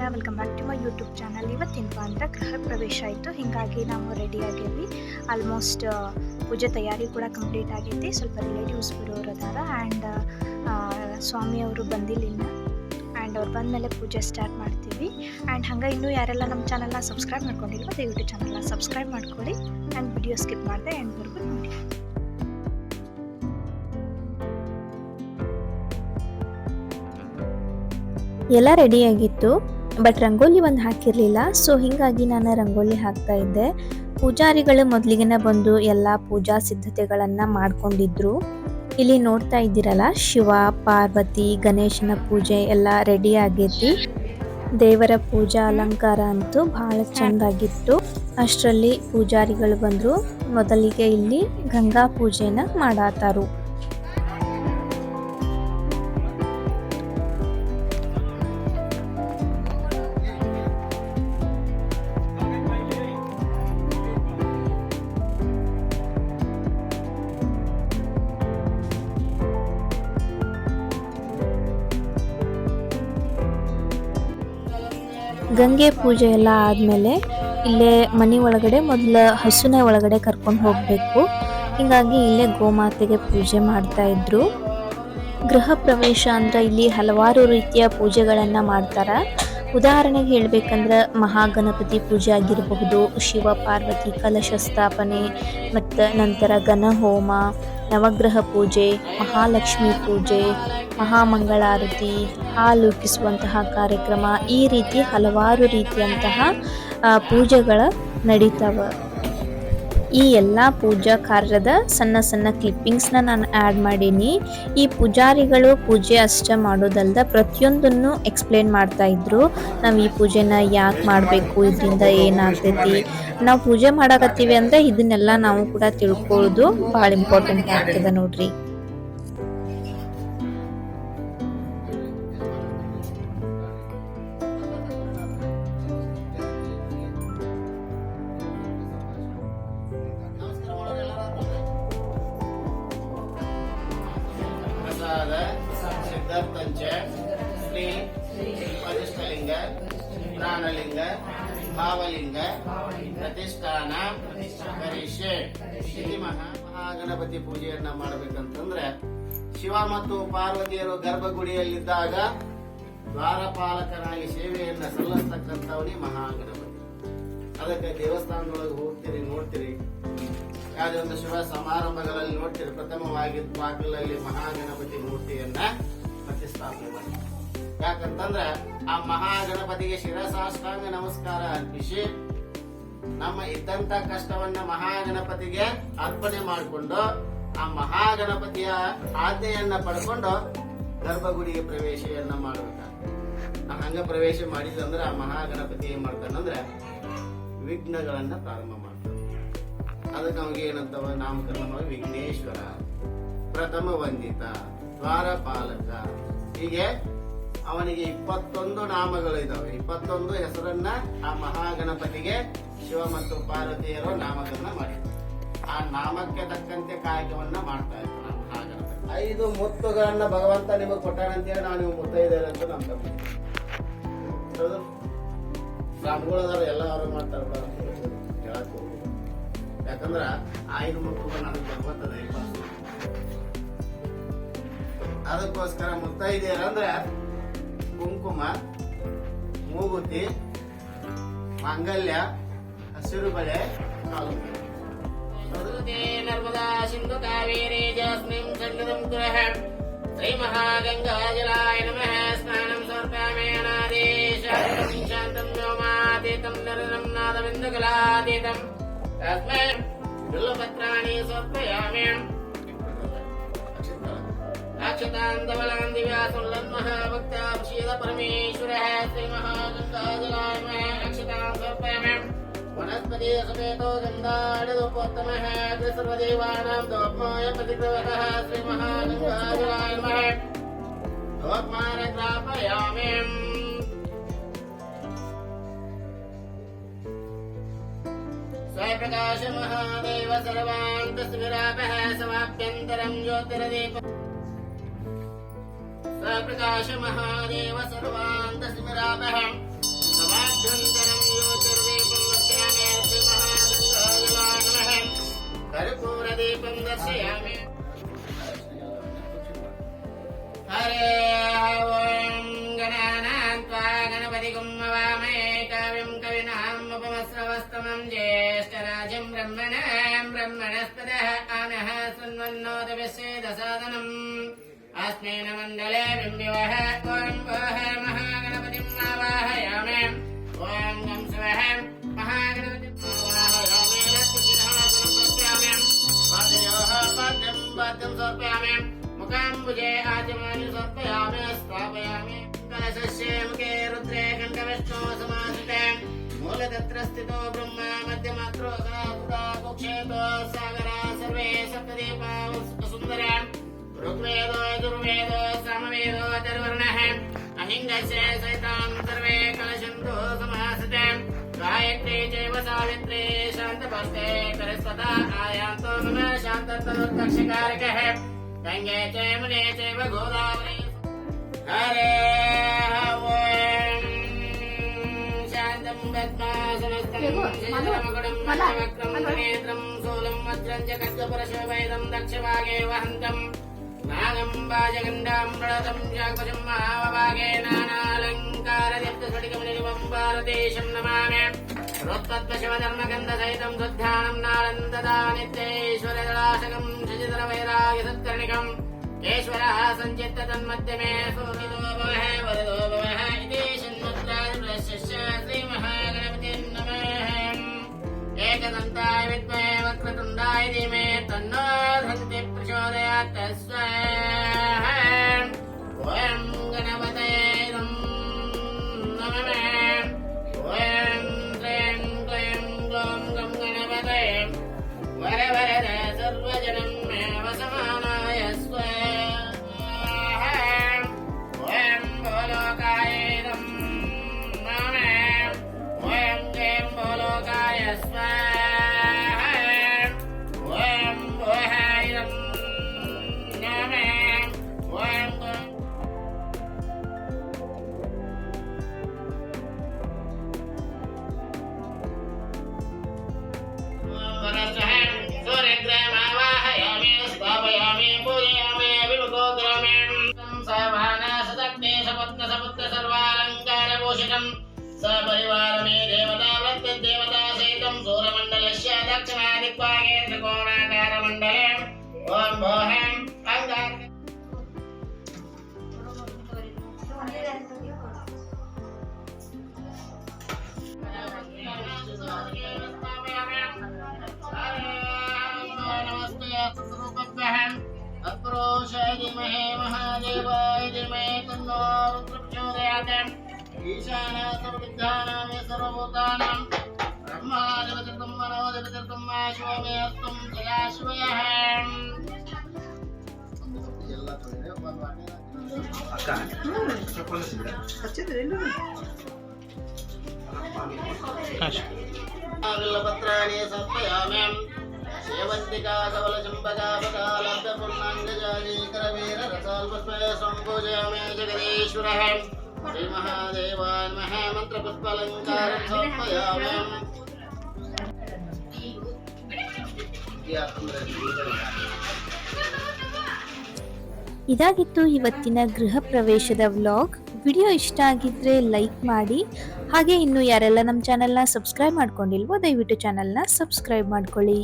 ನಮಸ್ಕಾರ welcome back to my YouTube channel ಇವತ್ತೇನಪ್ಪ ಅಂದ್ರೆ ಗೃಹ ಪ್ರವೇಶ ಆಯಿತು. ಹೀಗಾಗಿ ನಾವು ರೆಡಿ ಆಗೇವಿ ಆಲ್ಮೋಸ್ಟ್ ಪೂಜೆ ತಯಾರಿ ಕೂಡ ಕಂಪ್ಲೀಟ್ ಆಗೈತಿ. ಸ್ವಲ್ಪ ರಿಲೇಟಿವ್ಸ್ ಬರೋರು ಅದಾರ ಆ್ಯಂಡ್ ಸ್ವಾಮಿ ಅವರು ಬಂದಿಲ್ಲ ಆ್ಯಂಡ್ ಅವ್ರು ಬಂದಮೇಲೆ ಪೂಜೆ ಸ್ಟಾರ್ಟ್ ಮಾಡ್ತೀವಿ. ಆ್ಯಂಡ್ ಹಂಗೆ ಇನ್ನೂ ಯಾರೆಲ್ಲ ನಮ್ಮ ಚಾನಲ್ನ ಸಬ್ಸ್ಕ್ರೈಬ್ ಮಾಡ್ಕೊಂಡಿಲ್ವೋ, ದಯವಿಟ್ಟು ಚಾನಲ್ನ ಸಬ್ಸ್ಕ್ರೈಬ್ ಮಾಡ್ಕೊಳ್ಳಿ. ಆ್ಯಂಡ್ ವಿಡಿಯೋ ಸ್ಕಿಪ್ ಮಾಡಿದೆ ಎಂಡ್ವರೆಗೂ ನೋಡಿ. ಎಲ್ಲ ರೆಡಿಯಾಗಿತ್ತು ಬಟ್ ರಂಗೋಲಿ ಒಂದು ಹಾಕಿರಲಿಲ್ಲ. ಸೊ ಹೀಗಾಗಿ ನಾನು ರಂಗೋಲಿ ಹಾಕ್ತಾ ಇದ್ದೆ. ಪೂಜಾರಿಗಳು ಮೊದಲಿಗೆನ ಬಂದು ಎಲ್ಲ ಪೂಜಾ ಸಿದ್ಧತೆಗಳನ್ನು ಮಾಡ್ಕೊಂಡಿದ್ರು. ಇಲ್ಲಿ ನೋಡ್ತಾ ಇದ್ದೀರಲ್ಲ, ಶಿವ, ಪಾರ್ವತಿ, ಗಣೇಶನ ಪೂಜೆ ಎಲ್ಲ ರೆಡಿ ಆಗೈತಿ. ದೇವರ ಪೂಜಾ ಅಲಂಕಾರ ಅಂತೂ ಬಹಳ ಚೆಂದಾಗಿತ್ತು ಅಷ್ಟರಲ್ಲಿ ಪೂಜಾರಿಗಳು ಬಂದರು. ಮೊದಲಿಗೆ ಇಲ್ಲಿ ಗಂಗಾ ಪೂಜೆನ ಮಾಡಾತಾರು. ಗಂಗೆ ಪೂಜೆ ಎಲ್ಲ ಆದಮೇಲೆ ಇಲ್ಲೇ ಮನೆ ಒಳಗಡೆ ಮೊದಲು ಹಸುನ ಒಳಗಡೆ ಕರ್ಕೊಂಡು ಹೋಗಬೇಕು. ಹೀಗಾಗಿ ಇಲ್ಲೇ ಗೋಮಾತೆಗೆ ಪೂಜೆ ಮಾಡ್ತಾ ಇದ್ರು. ಗೃಹ ಪ್ರವೇಶ ಅಂದ್ರೆ ಇಲ್ಲಿ ಹಲವಾರು ರೀತಿಯ ಪೂಜೆಗಳನ್ನು ಮಾಡ್ತಾರೆ. ಉದಾಹರಣೆಗೆ ಹೇಳಬೇಕಂದ್ರೆ ಮಹಾಗಣಪತಿ ಪೂಜೆ ಆಗಿರಬಹುದು, ಶಿವ ಪಾರ್ವತಿ ಕಲಶ ಸ್ಥಾಪನೆ, ಮತ್ತು ನಂತರ ಗಣಹೋಮ ನವಗ್ರಹ ಪೂಜೆ ಮಹಾಲಕ್ಷ್ಮಿ ಪೂಜೆ ಮಹಾಮಂಗಳಾರತಿ ಹಾಲು ಉಕ್ಕಿಸುವಂತಹ ಕಾರ್ಯಕ್ರಮ ಈ ರೀತಿ ಹಲವಾರು ರೀತಿಯಂತಹ ಪೂಜೆಗಳ ನಡೀತಾವ. ಈ ಎಲ್ಲ ಪೂಜಾ ಕಾರ್ಯದ ಸಣ್ಣ ಸಣ್ಣ ಕ್ಲಿಪ್ಪಿಂಗ್ಸ್ನ ನಾನು ಆ್ಯಡ್ ಮಾಡೀನಿ. ಈ ಪೂಜಾರಿಗಳು ಪೂಜೆ ಅಷ್ಟೇ ಮಾಡೋದಲ್ದ ಪ್ರತಿಯೊಂದನ್ನು ಎಕ್ಸ್ಪ್ಲೇನ್ ಮಾಡ್ತಾ ಇದ್ರು. ನಾವು ಈ ಪೂಜೆನ ಯಾಕೆ ಮಾಡಬೇಕು, ಇದರಿಂದ ಏನಾಗ್ತೈತಿ? ನಾವು ಪೂಜೆ ಮಾಡಕತ್ತೀವಿ ಅಂದರೆ ಇದನ್ನೆಲ್ಲ ನಾವು ಕೂಡ ತಿಳ್ಕೊಳ್ಳೋದು ಭಾಳ ಇಂಪಾರ್ಟೆಂಟ್ ಆಗ್ತದೆ ನೋಡ್ರಿ. ಪ್ರಾಣಲಿಂಗ ಭಾವಲಿಂಗ, ಪ್ರತಿಷ್ಠಾನ ಕರಿಷೆ ಶ್ರೀ ಮಹಾ ಮಹಾಗಣಪತಿ ಪೂಜೆಯನ್ನ ಮಾಡಬೇಕಂತಂದ್ರೆ ಶಿವ ಮತ್ತು ಪಾರ್ವತಿಯರು ಗರ್ಭಗುಡಿಯಲ್ಲಿದ್ದಾಗ ದ್ವಾರಪಾಲಕನಾಗಿ ಸೇವೆಯನ್ನ ಸಲ್ಲಿಸ್ತಕ್ಕಂಥವನೇ ಮಹಾಗಣಪತಿ. ಅದಕ್ಕೆ ದೇವಸ್ಥಾನದೊಳಗೆ ಹೋಗ್ತೀರಿ, ನೋಡ್ತೀರಿ. ಯಾವುದೇ ಶುಭ ಸಮಾರಂಭಗಳಲ್ಲಿ ನೋಡ್ತೀರಿ. ಪ್ರಥಮವಾಗಿ ಬಾಗಿಲಲ್ಲಿ ಮಹಾಗಣಪತಿ ಮೂರ್ತಿಯನ್ನ ಪ್ರತಿಷ್ಠಾಪನೆ ಮಾಡಿ ಯಾಕಂತಂದ್ರೆ ಆ ಮಹಾಗಣಪತಿಗೆ ಶಿರಸಾಷ್ಟಾಂಗ ನಮಸ್ಕಾರ ಅರ್ಪಿಸಿ ನಮ್ಮ ಇದ್ದಂತ ಕಷ್ಟವನ್ನ ಮಹಾಗಣಪತಿಗೆ ಅರ್ಪಣೆ ಮಾಡಿಕೊಂಡು ಆ ಮಹಾಗಣಪತಿಯ ಆಜ್ಞೆಯನ್ನ ಪಡ್ಕೊಂಡು ಗರ್ಭಗುಡಿಗೆ ಪ್ರವೇಶವನ್ನ ಮಾಡಬೇಕು ನಾವು ಹಂಗ ಪ್ರವೇಶ ಮಾಡಿದಂದ್ರೆ ಆ ಮಹಾಗಣಪತಿ ಏನ್ ಮಾಡ್ತಾನಂದ್ರೆ ವಿಘ್ನಗಳನ್ನ ಪ್ರಾರಂಭ ಮಾಡ್ತಾನೆ. ಅದಕ್ಕೆ ನಮಗೆ ಏನಂತವ? ನಾಮಕರಣ ಮಾಡಿ ವಿಘ್ನೇಶ್ವರ, ಪ್ರಥಮ ವಂದಿತ, ದ್ವಾರಪಾಲಕ, ಹೀಗೆ ಅವನಿಗೆ ಇಪ್ಪತ್ತೊಂದು ನಾಮಗಳು ಇದಾವೆ ಇಪ್ಪತ್ತೊಂದು ಹೆಸರನ್ನ ಆ ಮಹಾಗಣಪತಿಗೆ ಶಿವ ಮತ್ತು ಪಾರ್ವತಿಯರು ನಾಮಕರಣ ಮಾಡಿದ್ರು. ಆ ನಾಮಕ್ಕೆ ತಕ್ಕಂತೆ ಕಾಯಕವನ್ನ ಮಾಡ್ತಾ ಇದ್ರು ಮಹಾಗಣಪತಿ. ಐದು ಮುತ್ತುಗಳನ್ನ ಭಗವಂತ ನಿಮಗೆ ಕೊಟ್ಟಾನಂತೇಳಿ ನಾವು ನೀವು ಮುತ್ತೈದೇವೆ ಅಂತ ಹೌದು? ಸ್ವಾಮಿಗಳದಾರ ಎಲ್ಲ ಅವ್ರು ಮಾಡ್ತಾರ ಹೇಳಕ್ ಯಾಕಂದ್ರ ಐದು ಮುತ್ತುಗಳು ನನಗೆ ಬರ್ತದೆ ಅದಕ್ಕೋಸ್ಕರ ಮುತ್ತೈದೆಯರು ಅಂದ್ರೆ ಕುಂಕುಮ ಮೂಗುತಿ ಮಾಂಗಲ್ಯ ಹಸಿರು ಬಳೆ ಕಾಲು ನರ್ಮದಾ ಸಿಂಧು ಕಾವೇರಿ ಜಾಸ್ಮಿನ್ ಸನ್ನಿಧಂ ಕುರಃ ಶ್ರೀ ಮಹಾಗಂಗಾಜಲಾಯ ನಮಃ ಸ್ನಾನಂ ಸಮರ್ಪಯಾಮಿ ಅನಾದೇಶಂ ಶಾಂತಂ ವ್ಯೋಮಾತೀತಂ ನರನಂ ನಾದವಿಂದಕಲಾತೀತಂ ತಸ್ಮೈ ಬಿಲ್ಲಪತ್ರಾಣಿ ಸಮರ್ಪಯಾಮಿ अक्षतान्तबलान्दिव्यासुल्लन् महाभक्ताभिषेद परमेश्वरः श्रीमहागन्धाजलामः अक्षतां समर्पयामि वनस्पति समेतो गन्धाडदुपोत्तमः सर्वदेवानां दोग्माय पतिप्रवतः श्रीमहागन्धाजलामः दोग्मान ग्रापयामि स्वप्रकाशमहादेव सर्वान्तस्विरापः समाप्यन्तरं ज्योतिरदीपम् स्वप्रकाश महादेव सर्वान्तस्मिरापः ध्वन्तनं ज्योतिर्दीपं दर्शयामि श्रीमहागङ्गाजलाय नमः कर्पूरदीपं दर्शयामि हरे ॐ गणानां त्वा गणपतिगुं हवामहे कविं कविनाम् उपमस्रवस्तमं ज्येष्ठराजं ब्रह्मणां ब्रह्मणस्पदः आनः सुन्वन्नोदविश्वेदसादनम् अस्मिन् मण्डले बिम्बिवः ॐ वः महागणपतिं आवाहयामि ॐ गं स्वः महागणपतिं मुखाम्बुजे आचमानि समर्पयामि स्थापयामि। कलशस्य मुखे रुद्रे कण्ठविष्णो समासिते मूलतत्र स्थितो ब्रह्मा, मध्यमात्रो कुक्षेतो सागरा, सर्वे सप्तदीपा सुन्दरा ऋग्वेदो यजुर्वेदो सामवेदो अथर्वर्णः अहिङ्गस्य सहितां सर्वे कलशन्तो समासते। गायत्री चैव सावित्री शान्तपस्ते करस्वता आयान्तो मम शान्ततनुर्दक्षकारकः गङ्गे च यमुने चैव गोदावरी। हरे वज्रं च दक्षभागे वहन्तम् नागं वाजगण्डां प्रणतं शाङ्कुशं महावभागे नानालङ्कारदीप्तस्फटिकमनिरुपं भारतेशं नमामि रोत्तत्वशिवधर्मगन्धसहितं शुद्धानं नालन्ददा नित्येश्वरदलाशकं शशिधरवैराग्यसत्कर्णिकम् ईश्वरः सञ्चित्त तन्मध्यमे सुहृदो भवः वरदो भवः इति शन्मुद्रादिप्रशस्य श्रीमहागणपतिं नमः एकदन्ताय विद्महे वक्रतुण्डाय धीमे तन्नो धन्ति 对 सर्वालङ्कारभूषितम् सपरिवारमे देवता प्रत्यदेवता सहितं सूर्यमण्डलस्य दक्षिणादिक्वागे त्रिकोणाकारमण्डले ॐ भोहं अङ्गार अप्रोषादिमहे महादेवाय धीमहि तन्नो रुद्रप्रचोदयात्। ईशानासवविद्यानां सर्वभूतानां ब्रह्मा जगतिर्तं मनो जगतिर्तं मा शिवमे अस्तं सदाशिवयः అక్క చెప్పాల్సి వచ్చింది రెండు పత్రాన్ని సమయామ్యం సేవంతికా కవల చంపకాపకాలబ్ధ పుణ్యాంగజాజీకర వీర రసాల్పస్మయ సంపూజయామే జగదీశ్వర नमः मन्त्रपुष्पालङ्कारं समर्पयामि ಇದಾಗಿತ್ತು ಇವತ್ತಿನ ಗೃಹ ಪ್ರವೇಶದ ವ್ಲಾಗ್ ವಿಡಿಯೋ ಇಷ್ಟ ಆಗಿದ್ರೆ ಲೈಕ್ ಮಾಡಿ ಹಾಗೆ ಇನ್ನು ಯಾರೆಲ್ಲ ನಮ್ಮ ಚಾನೆಲ್ನ ಸಬ್ಸ್ಕ್ರೈಬ್ ಮಾಡ್ಕೊಂಡಿಲ್ವೋ ದಯವಿಟ್ಟು ಚಾನೆಲ್ನ ಸಬ್ಸ್ಕ್ರೈಬ್ ಮಾಡ್ಕೊಳ್ಳಿ